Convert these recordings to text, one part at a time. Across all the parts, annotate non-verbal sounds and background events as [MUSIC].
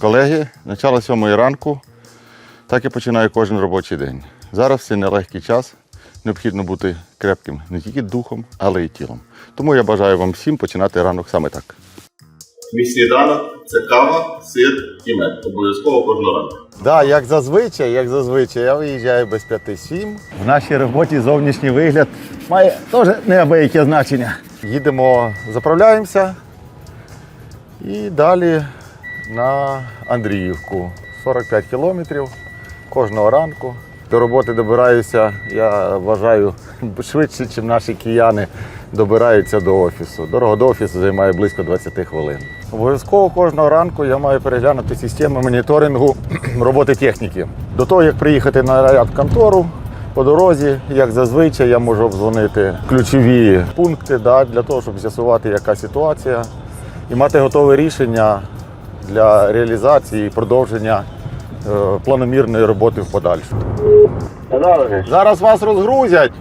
Колеги, начало сьомої ранку, так і починає кожен робочий день. Зараз це нелегкий час. Необхідно бути крепким не тільки духом, але й тілом. Тому я бажаю вам всім починати ранок саме так. Мій сніданок це кава, сир і мед. Обов'язково кожного ранку. Да, як зазвичай, як зазвичай, я виїжджаю без 5-7. В нашій роботі зовнішній вигляд має теж неабияке значення. Їдемо, заправляємося і далі на Андріївку. 45 кілометрів кожного ранку. До роботи добираюся, я вважаю, швидше, ніж наші кияни добираються до офісу. Дорога до офісу займає близько 20 хвилин. Обов'язково кожного ранку я маю переглянути систему моніторингу [CLEARS THROAT] роботи техніки. До того, як приїхати на ряд в контору, по дорозі, як зазвичай, я можу обдзвонити ключові пункти да, для того, щоб з'ясувати, яка ситуація, і мати готове рішення для реалізації і продовження е, планомірної роботи в подальшому. Зараз вас розгрузять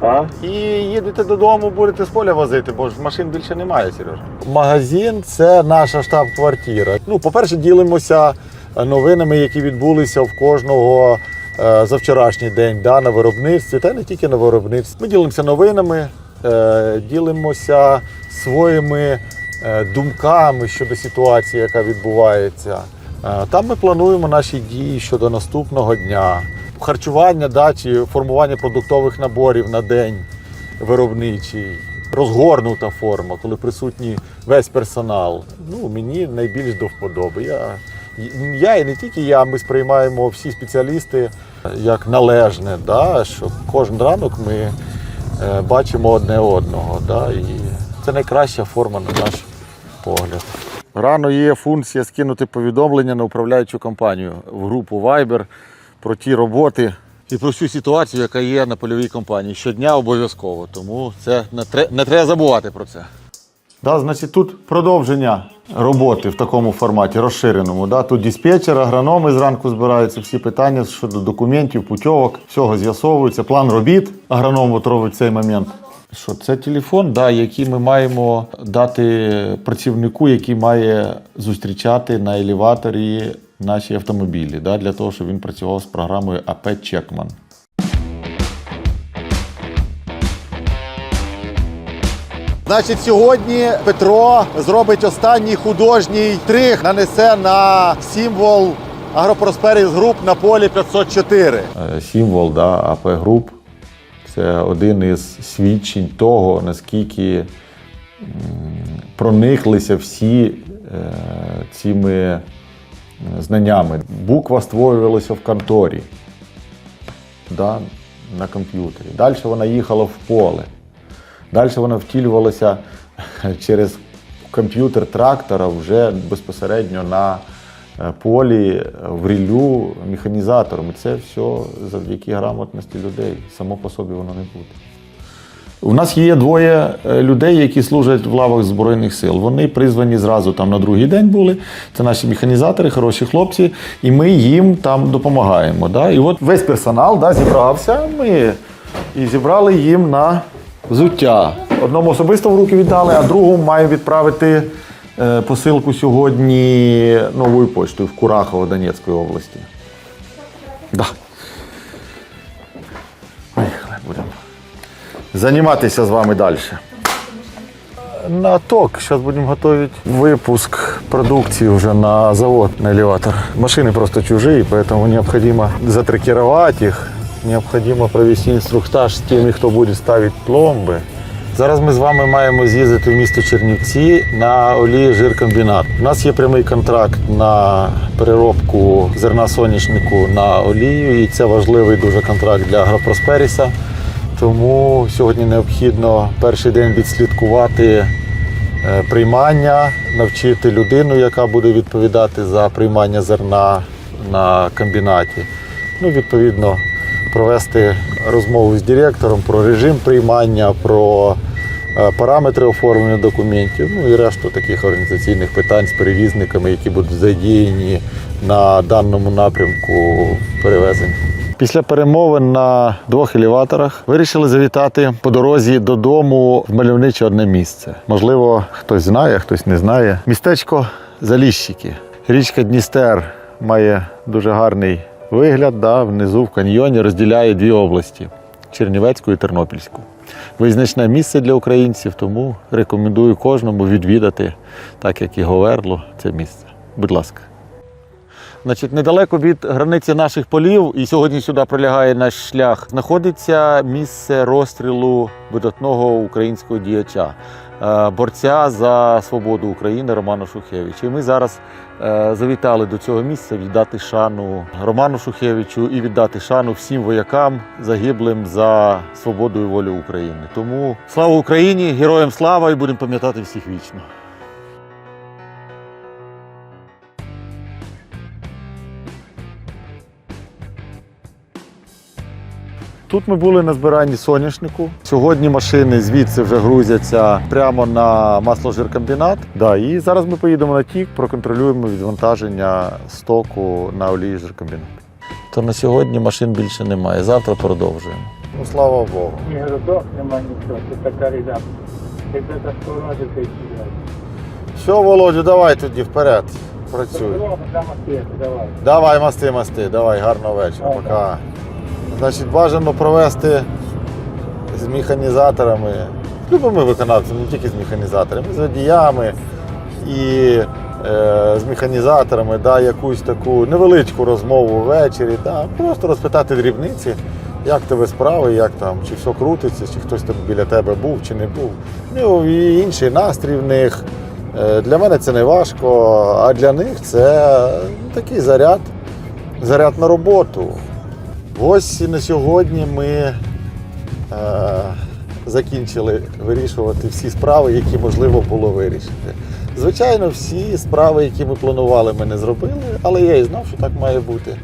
А? і їдете додому, будете з поля возити, бо ж машин більше немає, Сережа. Магазин це наша штаб-квартира. Ну, по-перше, ділимося новинами, які відбулися в кожного е, за вчорашній день да, на виробництві, та не тільки на виробництві. Ми ділимося новинами, е, ділимося своїми е, думками щодо ситуації, яка відбувається. Е, Там ми плануємо наші дії щодо наступного дня. Харчування да, чи формування продуктових наборів на день виробничий, розгорнута форма, коли присутній весь персонал. Ну, мені найбільш до вподоби. Я, я і не тільки я, ми сприймаємо всі спеціалісти як належне, да, що кожен ранок ми е, бачимо одне одного. Да, і це найкраща форма на наш погляд. Рано є функція скинути повідомлення на управляючу компанію в групу Viber про ті роботи і про всю ситуацію, яка є на польовій компанії. Щодня обов'язково. Тому це не, тре- не треба забувати про це. Да, значить, тут продовження роботи в такому форматі розширеному. Да? Тут диспетчер, агрономи зранку збираються, всі питання щодо документів, путьовок, всього з'ясовується, план робіт. Агроном робить в цей момент. Що це телефон, да, який ми маємо дати працівнику, який має зустрічати на елеваторі наші автомобілі, да, для того, щоб він працював з програмою АП Чекман. Значить, сьогодні Петро зробить останній художній трих, нанесе на символ Агропросперіс Груп на полі 504. Символ да, АП Груп це один із свідчень того, наскільки прониклися всі е, цими е, знаннями. Буква створювалася в конторі да, на комп'ютері. Далі вона їхала в поле. Далі вона втілювалася [LAUGHS] через комп'ютер трактора вже безпосередньо на полі, в рілю механізатором. І це все завдяки грамотності людей. Само по собі воно не буде. У нас є двоє е, людей, які служать в лавах Збройних сил. Вони призвані зразу там на другий день були. Це наші механізатори, хороші хлопці, і ми їм там допомагаємо. Да? І от весь персонал да, зібрався. Ми і зібрали їм на взуття. Одному особисто в руки віддали, а другому маємо відправити е, посилку сьогодні новою поштою в Курахово Донецької області. Да. Поїхали, будемо займатися з вами далі. На ток. Зараз будемо готувати випуск продукції вже на завод, на елеватор. Машини просто чужі, поэтому необходимо затрекировать їх. Необхідно провести інструктаж з тими, хто буде ставити пломби. Зараз ми з вами маємо з'їздити в місто Чернівці на олії жиркомбінат. У нас є прямий контракт на переробку зерна соняшнику на олію, і це важливий дуже контракт для Агропросперіса. Тому сьогодні необхідно перший день відслідкувати е, приймання, навчити людину, яка буде відповідати за приймання зерна на комбінаті. Ну, відповідно, провести розмову з директором про режим приймання, про е, параметри оформлення документів, ну і решту таких організаційних питань з перевізниками, які будуть задіяні на даному напрямку перевезень. Після перемовин на двох елеваторах вирішили завітати по дорозі додому в мальовниче одне місце. Можливо, хтось знає, хтось не знає. Містечко Заліщики. Річка Дністер має дуже гарний вигляд. Да? Внизу в каньйоні розділяє дві області Чернівецьку і Тернопільську. Визначне місце для українців, тому рекомендую кожному відвідати, так як і Говерло, це місце. Будь ласка. Значить, недалеко від границі наших полів, і сьогодні сюди пролягає наш шлях, знаходиться місце розстрілу видатного українського діяча, борця за свободу України Романа Шухевича. І ми зараз е, завітали до цього місця віддати шану Роману Шухевичу і віддати шану всім воякам, загиблим за свободу і волю України. Тому слава Україні, героям слава і будемо пам'ятати всіх вічно. Тут ми були на збиранні соняшнику. Сьогодні машини звідси вже грузяться прямо на масложиркомбінат. Да, і зараз ми поїдемо на тік, проконтролюємо відвантаження стоку на олії жиркомбінат. То на сьогодні машин більше немає. Завтра продовжуємо. Ну слава Богу. Ні городок, нема нічого, це така ріда. Якби за 100 ти сідай. Все, Володю, давай тоді вперед. Працюй. Давай, масти, масти, давай, гарного вечора. Пока. Значить, бажано провести з механізаторами, з любими виконавцями, не тільки з механізаторами, з водіями і е, з механізаторами, да, якусь таку невеличку розмову ввечері, да, просто розпитати дрібниці, як тебе справи, як там, чи все крутиться, чи хтось там біля тебе був, чи не був. Ну і інший настрій в них. Е, Для мене це не важко, а для них це ну, такий заряд, заряд на роботу. Ось і на сьогодні ми е, закінчили вирішувати всі справи, які можливо було вирішити. Звичайно, всі справи, які ми планували, ми не зробили, але я і знав, що так має бути.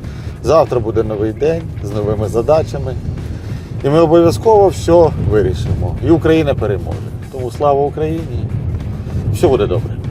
Завтра буде новий день з новими задачами. І ми обов'язково все вирішимо. І Україна переможе. Тому слава Україні! Все буде добре.